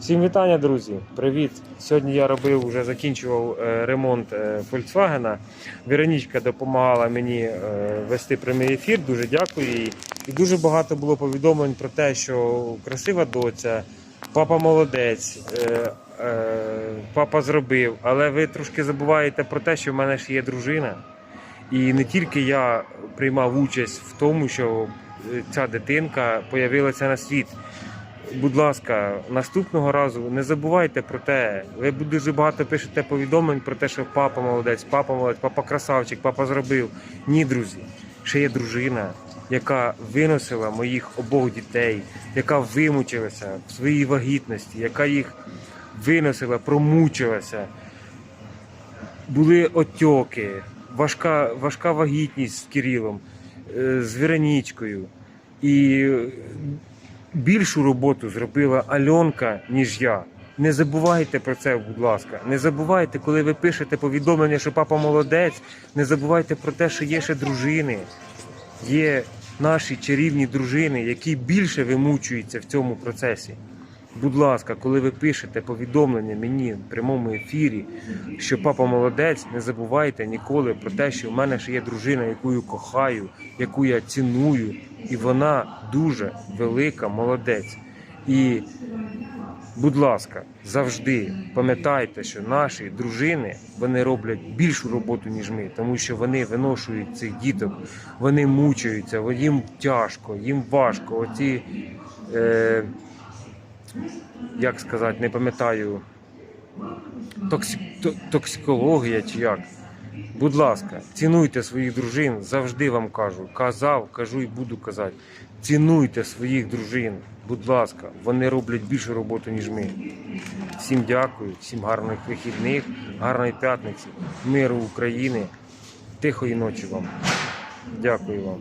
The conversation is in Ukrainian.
Всім вітання, друзі! Привіт! Сьогодні я робив, вже закінчував е, ремонт е, Volkswagen. Веронічка допомагала мені е, вести прямий ефір. Дуже дякую їй. І дуже багато було повідомлень про те, що красива доця, папа молодець, папа зробив. Але ви трошки забуваєте про те, що в мене ж є дружина. І не тільки я приймав участь в тому, що ця дитинка появилася на світ. Будь ласка, наступного разу не забувайте про те. Ви дуже багато пишете повідомлень про те, що папа молодець, папа молодець, папа красавчик, папа зробив. Ні, друзі, ще є дружина, яка виносила моїх обох дітей, яка вимучилася в своїй вагітності, яка їх виносила, промучилася. Були отьоки, важка, важка вагітність з Кирилом, е, з Веронічкою. І більшу роботу зробила Альонка, ніж я. Не забувайте про це, будь ласка. Не забувайте, коли ви пишете повідомлення, що папа молодець. Не забувайте про те, що є ще дружини. Є наші чарівні дружини, які більше вимучуються в цьому процесі. Будь ласка, коли ви пишете повідомлення мені в прямому ефірі, що папа молодець, не забувайте ніколи про те, що в мене ще є дружина, яку я кохаю, яку я ціную, і вона дуже велика молодець. І, будь ласка, завжди пам'ятайте, що наші дружини вони роблять більшу роботу, ніж ми, тому що вони виношують цих діток, вони мучаються, їм тяжко, їм важко. Оці. Е, як сказати, не пам'ятаю, токсі... то- токсикологія чи як. Будь ласка, цінуйте своїх дружин, завжди вам кажу. Казав, кажу і буду казати. Цінуйте своїх дружин. Будь ласка, вони роблять більшу роботу, ніж ми. Всім дякую, всім гарних вихідних, гарної п'ятниці, миру України, тихої ночі вам. Дякую вам.